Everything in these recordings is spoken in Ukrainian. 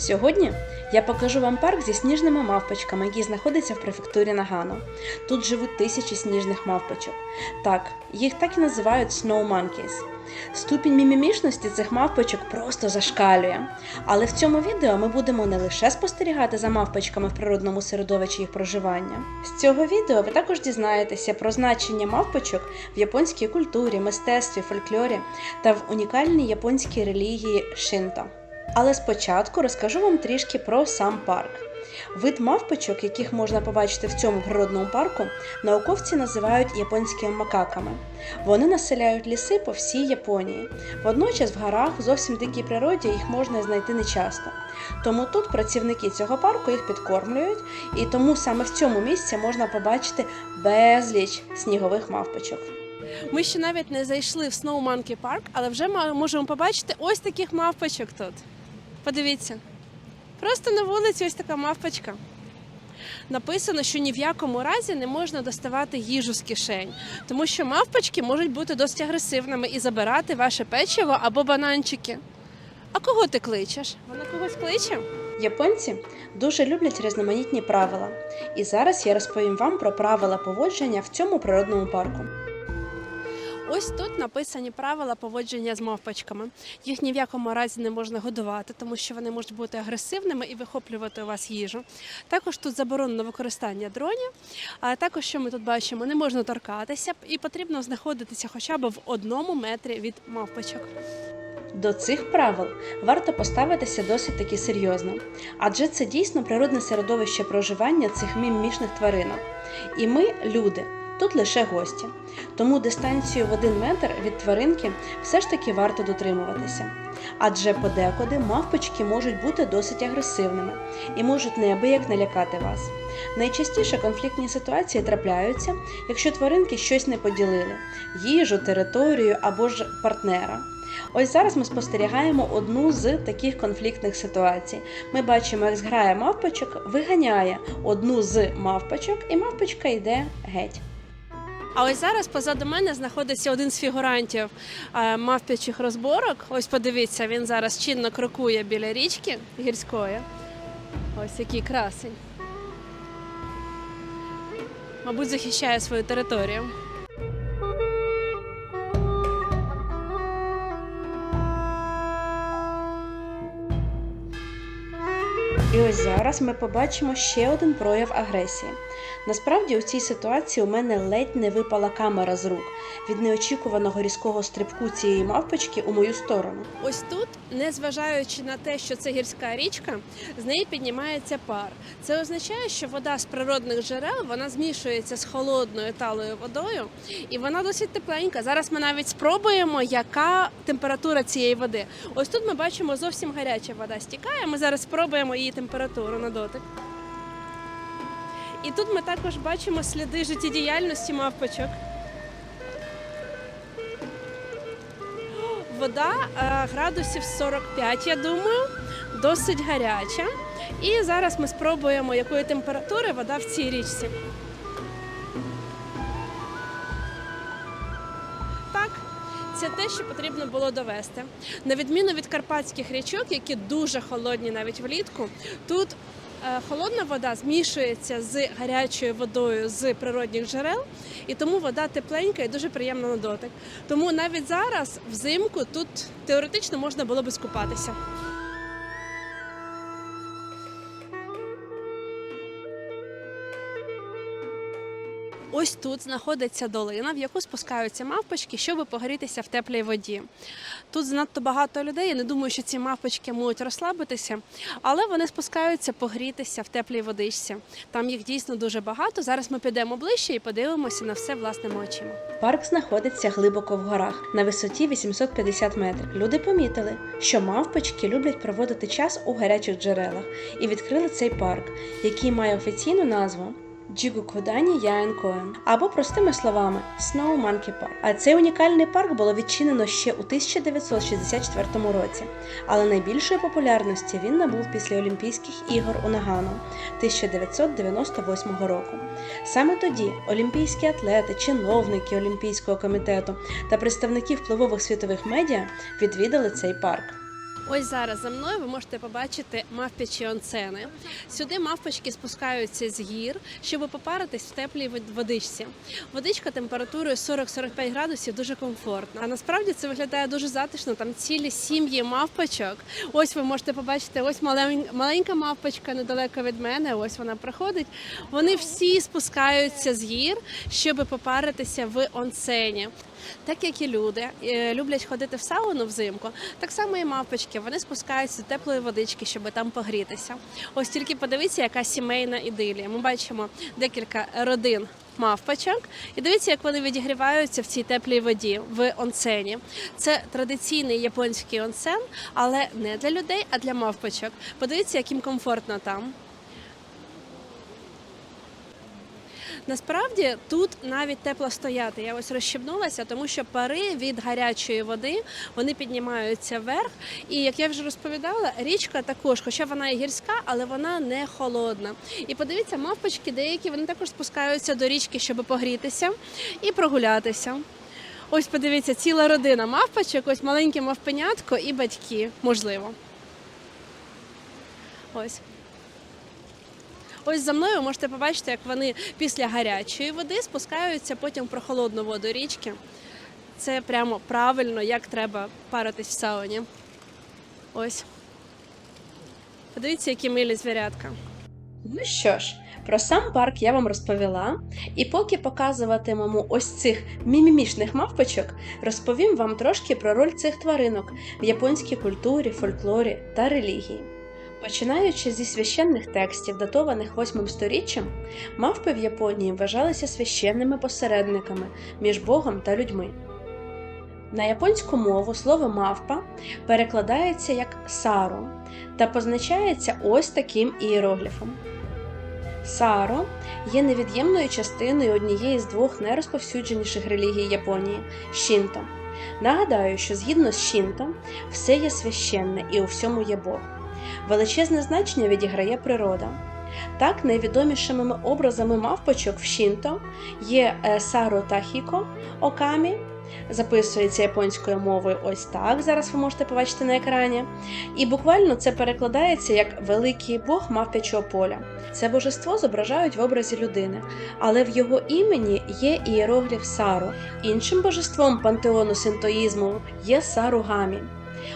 Сьогодні я покажу вам парк зі сніжними мавпочками, який знаходиться в префектурі Нагано. Тут живуть тисячі сніжних мавпочок. Так, їх так і називають Snow Monkeys. Ступінь мімімішності цих мавпочок просто зашкалює. Але в цьому відео ми будемо не лише спостерігати за мавпочками в природному середовищі їх проживання. З цього відео ви також дізнаєтеся про значення мавпочок в японській культурі, мистецтві, фольклорі та в унікальній японській релігії Шинто. Але спочатку розкажу вам трішки про сам парк. Вид мавпочок, яких можна побачити в цьому природному парку, науковці називають японськими макаками. Вони населяють ліси по всій Японії. Водночас в горах в зовсім дикій природі їх можна знайти нечасто. Тому тут працівники цього парку їх підкормлюють, і тому саме в цьому місці можна побачити безліч снігових мавпочок. Ми ще навіть не зайшли в Snow Monkey Park, але вже можемо побачити ось таких мавпочок тут. Подивіться. Просто на вулиці ось така мавпочка. Написано, що ні в якому разі не можна доставати їжу з кишень, тому що мавпочки можуть бути досить агресивними і забирати ваше печиво або бананчики. А кого ти кличеш? Вона когось кличе? Японці дуже люблять різноманітні правила, і зараз я розповім вам про правила поводження в цьому природному парку. Ось тут написані правила поводження з мавпочками. Їх ні в якому разі не можна годувати, тому що вони можуть бути агресивними і вихоплювати у вас їжу. Також тут заборонено використання дронів. А також, що ми тут бачимо, не можна торкатися і потрібно знаходитися хоча б в одному метрі від мавпочок. До цих правил варто поставитися досить таки серйозно, адже це дійсно природне середовище проживання цих мімішних тваринок. І ми, люди, тут лише гості. Тому дистанцію в один метр від тваринки все ж таки варто дотримуватися. Адже подекуди мавпочки можуть бути досить агресивними і можуть неабияк налякати вас. Найчастіше конфліктні ситуації трапляються, якщо тваринки щось не поділили їжу, територію або ж партнера. Ось зараз ми спостерігаємо одну з таких конфліктних ситуацій. Ми бачимо, як зграя мавпочок виганяє одну з мавпочок, і мавпочка йде геть. А ось зараз позаду мене знаходиться один з фігурантів е, мавпячих розборок. Ось подивіться, він зараз чинно крокує біля річки гірської. Ось який красень. Мабуть, захищає свою територію. І ось зараз ми побачимо ще один прояв агресії. Насправді у цій ситуації у мене ледь не випала камера з рук від неочікуваного різкого стрибку цієї мавпочки у мою сторону. Ось тут, незважаючи на те, що це гірська річка, з неї піднімається пар. Це означає, що вода з природних джерел вона змішується з холодною талою водою, і вона досить тепленька. Зараз ми навіть спробуємо, яка температура цієї води. Ось тут ми бачимо зовсім гаряча вода стікає. Ми зараз спробуємо її температуру на дотик. І тут ми також бачимо сліди життєдіяльності мавпочок. Вода е, градусів 45, я думаю, досить гаряча. І зараз ми спробуємо, якої температури вода в цій річці. Так, це те, що потрібно було довести. На відміну від карпатських річок, які дуже холодні навіть влітку, тут холодна вода змішується з гарячою водою з природних джерел, і тому вода тепленька і дуже приємна на дотик. Тому навіть зараз, взимку, тут теоретично можна було би скупатися. Ось тут знаходиться долина, в яку спускаються мавпочки, щоб погрітися в теплій воді. Тут занадто багато людей. Я не думаю, що ці мавпочки можуть розслабитися, але вони спускаються погрітися в теплій водичці. Там їх дійсно дуже багато. Зараз ми підемо ближче і подивимося на все власними очима. Парк знаходиться глибоко в горах на висоті 850 метрів. Люди помітили, що мавпочки люблять проводити час у гарячих джерелах і відкрили цей парк, який має офіційну назву. Джігукодані Яенкоен, або простими словами Snow Monkey Park. А цей унікальний парк було відчинено ще у 1964 році, але найбільшої популярності він набув після Олімпійських ігор у Нагано 1998 року. Саме тоді олімпійські атлети, чиновники Олімпійського комітету та представники впливових світових медіа відвідали цей парк. Ось зараз за мною ви можете побачити мавпячі онцени. Сюди мавпочки спускаються з гір, щоб попаритись в теплій водичці. Водичка температурою 40-45 градусів дуже комфортна. А насправді це виглядає дуже затишно. Там цілі сім'ї мавпочок. Ось ви можете побачити, ось малень- маленька мавпочка недалеко від мене. Ось вона проходить. Вони всі спускаються з гір, щоб попаритися в онцені. Так як і люди е, люблять ходити в сауну взимку, так само і мавпочки. Вони спускаються до теплої водички, щоб там погрітися. Ось тільки подивіться, яка сімейна ідилія. Ми бачимо декілька родин мавпочок, і дивіться, як вони відігріваються в цій теплій воді в онсені. Це традиційний японський онсен, але не для людей, а для мавпочок. Подивіться, як їм комфортно там. Насправді тут навіть тепло стояти. Я ось розщебнулася, тому що пари від гарячої води вони піднімаються вверх. І як я вже розповідала, річка також, хоча вона і гірська, але вона не холодна. І подивіться, мавпочки деякі вони також спускаються до річки, щоб погрітися і прогулятися. Ось подивіться, ціла родина мавпочок, ось маленьке мавпенятко і батьки, можливо. Ось. Ось за мною можете побачити, як вони після гарячої води спускаються потім в прохолодну воду річки. Це прямо правильно, як треба паритись в сауні. Ось. Подивіться, які милі звірятка. Ну що ж, про сам парк я вам розповіла, і поки показуватимемо ось цих мімімішних мавпочок, розповім вам трошки про роль цих тваринок в японській культурі, фольклорі та релігії. Починаючи зі священних текстів, датованих 8 сторіччям, мавпи в Японії вважалися священними посередниками між Богом та людьми. На японську мову слово мавпа перекладається як саро та позначається ось таким ієрогліфом. Саро є невід'ємною частиною однієї з двох найрозповсюдженіших релігій Японії Шінто. Нагадаю, що згідно з Шінто, все є священне і у всьому є Бог. Величезне значення відіграє природа. Так, найвідомішими образами мавпочок в Шінто є е, Саро Тахіко Окамі, записується японською мовою ось так. Зараз ви можете побачити на екрані. І буквально це перекладається як великий бог мавпячого поля. Це божество зображають в образі людини, але в його імені є ієрогліф Сару. Іншим божеством пантеону синтоїзму є Саругамі.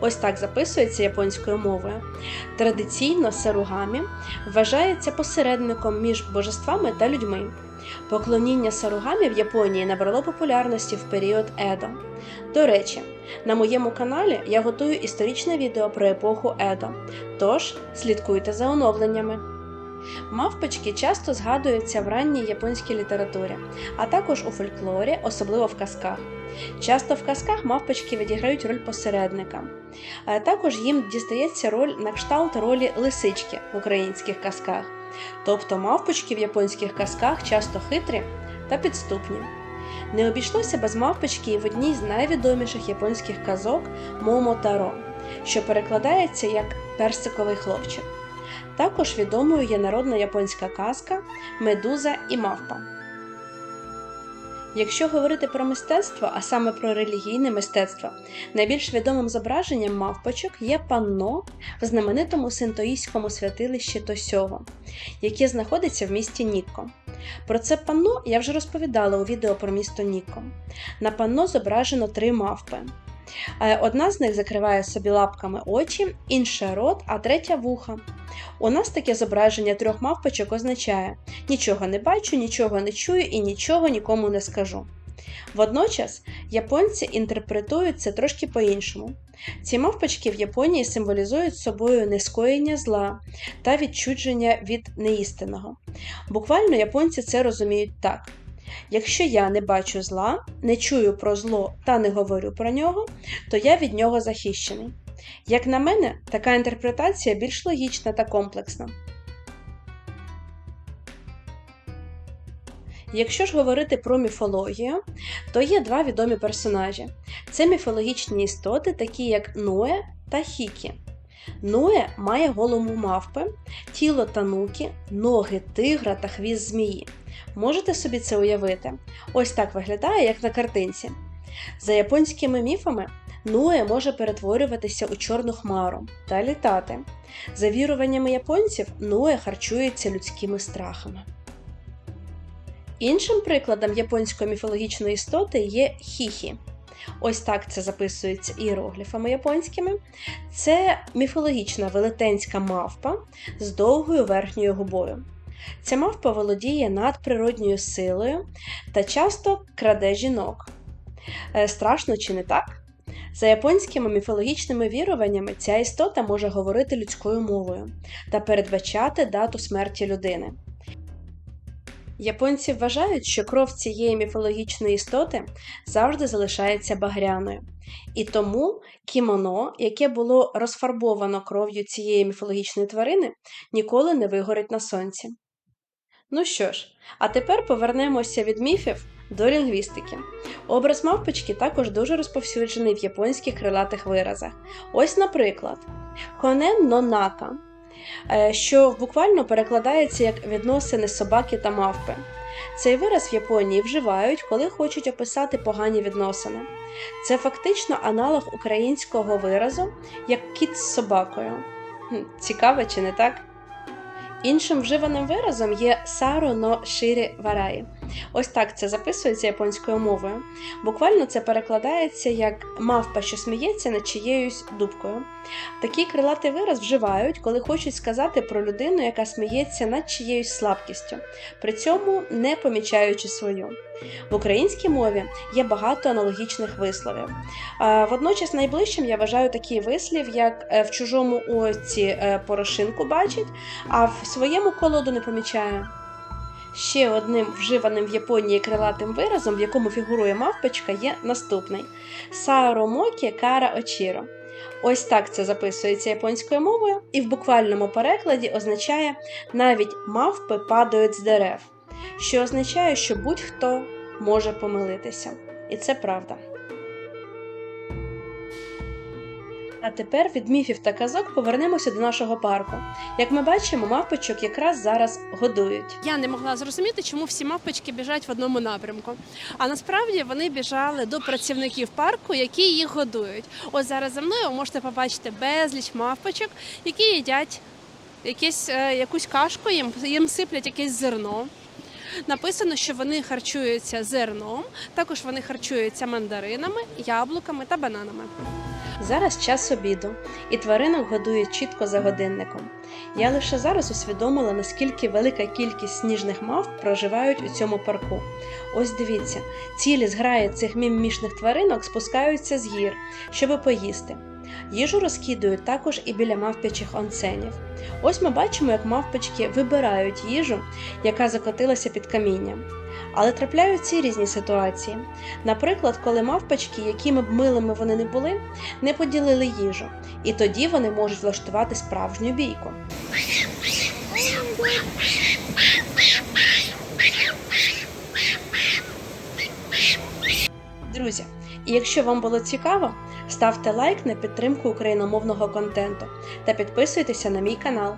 Ось так записується японською мовою. Традиційно Саругамі вважається посередником між божествами та людьми. Поклоніння Саругамі в Японії набрало популярності в період Едо. До речі, на моєму каналі я готую історичне відео про епоху Едо, тож слідкуйте за оновленнями. Мавпочки часто згадуються в ранній японській літературі, а також у фольклорі, особливо в казках. Часто в казках мавпочки відіграють роль посередника. А також їм дістається роль на кшталт ролі лисички в українських казках. Тобто мавпочки в японських казках часто хитрі та підступні. Не обійшлося без мавпочки і в одній з найвідоміших японських казок Момотаро, що перекладається як персиковий хлопчик. Також відомою є народна японська казка Медуза і мавпа. Якщо говорити про мистецтво, а саме про релігійне мистецтво, найбільш відомим зображенням мавпочок є панно в знаменитому синтоїстському святилищі Тосьово, яке знаходиться в місті Нікко. Про це панно я вже розповідала у відео про місто Нікко. На панно зображено три мавпи. Е, Одна з них закриває собі лапками очі, інша рот, а третя вуха. У нас таке зображення трьох мавпочок означає нічого не бачу, нічого не чую і нічого нікому не скажу. Водночас японці інтерпретують це трошки по-іншому. Ці мавпочки в Японії символізують собою нескоєння зла та відчудження від неістинного. Буквально японці це розуміють так. Якщо я не бачу зла, не чую про зло та не говорю про нього, то я від нього захищений. Як на мене, така інтерпретація більш логічна та комплексна. Якщо ж говорити про міфологію, то є два відомі персонажі. Це міфологічні істоти, такі як Ноe та Хікі. Ноe має голову мавпи, тіло тануки, ноги тигра та хвіст змії. Можете собі це уявити? Ось так виглядає, як на картинці. За японськими міфами, Нуе може перетворюватися у чорну хмару та літати. За віруваннями японців, Нуе харчується людськими страхами. Іншим прикладом японської міфологічної істоти є хіхі. Ось так це записується іерогліфами японськими. Це міфологічна велетенська мавпа з довгою верхньою губою. Ця мавпа володіє надприродньою силою та часто краде жінок. Е, Страшно чи не так? За японськими міфологічними віруваннями, ця істота може говорити людською мовою та передбачати дату смерті людини. Японці вважають, що кров цієї міфологічної істоти завжди залишається багряною. І тому кімоно, яке було розфарбовано кров'ю цієї міфологічної тварини, ніколи не вигорить на сонці. Ну що ж, а тепер повернемося від міфів до лінгвістики. Образ мавпочки також дуже розповсюджений в японських крилатих виразах. Ось, наприклад, конен нонака, що буквально перекладається як відносини собаки та мавпи. Цей вираз в Японії вживають, коли хочуть описати погані відносини. Це фактично аналог українського виразу як кіт з собакою. Цікаво чи не так? Іншим вживаним виразом є саро но ширі вараї. Ось так це записується японською мовою. Буквально це перекладається як мавпа, що сміється над чиєюсь дубкою. Такий крилатий вираз вживають, коли хочуть сказати про людину, яка сміється над чиєюсь слабкістю, при цьому не помічаючи свою. В українській мові є багато аналогічних висловів. Водночас найближчим я вважаю такий вислів, як е, в чужому оці е, порошинку бачить, а в своєму колоду не помічає. Ще одним вживаним в Японії крилатим виразом, в якому фігурує мавпочка, є наступний Сааромокі кара очіро. Ось так це записується японською мовою, і в буквальному перекладі означає навіть мавпи падають з дерев, що означає, що будь-хто може помилитися. І це правда. А тепер від міфів та казок повернемося до нашого парку. Як ми бачимо, мавпочок якраз зараз годують. Я не могла зрозуміти, чому всі мавпочки біжать в одному напрямку. А насправді вони біжали до працівників парку, які їх годують. Ось зараз за мною ви можете побачити безліч мавпочок, які їдять якісь, е, якусь кашку, їм, їм сиплять якесь зерно. Написано, що вони харчуються зерном, також вони харчуються мандаринами, яблуками та бананами. Зараз час обіду, і тваринок годують чітко за годинником. Я лише зараз усвідомила, наскільки велика кількість сніжних мавп проживають у цьому парку. Ось дивіться, цілі зграї цих міммішних тваринок спускаються з гір, щоби поїсти. Їжу розкидують також і біля мавпячих онценів. Ось ми бачимо, як мавпочки вибирають їжу, яка закотилася під камінням. Але трапляються різні ситуації. Наприклад, коли мавпочки, якими б милими вони не були, не поділили їжу, і тоді вони можуть влаштувати справжню бійку. Друзі, і якщо вам було цікаво, ставте лайк на підтримку україномовного контенту та підписуйтеся на мій канал.